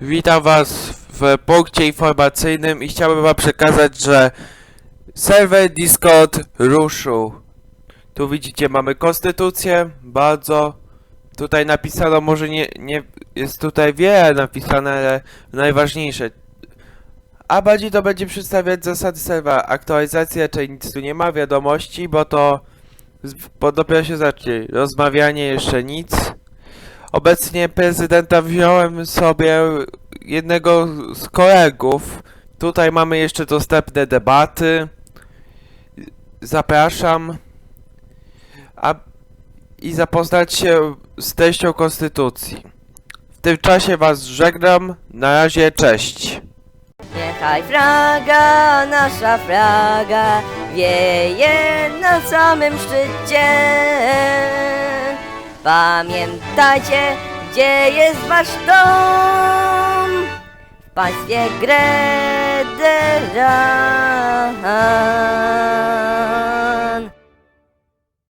Witam Was w punkcie informacyjnym i chciałbym Wam przekazać, że serwer Discord ruszył. Tu widzicie, mamy konstytucję, bardzo. Tutaj napisano, może nie, nie jest tutaj wiele napisane, ale najważniejsze. A bardziej to będzie przedstawiać zasady serwera. Aktualizacja, czyli nic tu nie ma, wiadomości, bo to bo dopiero się zacznie. Rozmawianie jeszcze nic. Obecnie prezydenta wziąłem sobie jednego z kolegów. Tutaj mamy jeszcze dostępne debaty. Zapraszam. A, I zapoznać się z treścią konstytucji. W tym czasie was żegnam. Na razie, cześć. Niechaj flaga, nasza flaga wieje na samym szczycie. Pamiętajcie, gdzie jest wasz dom w państwie Gredera.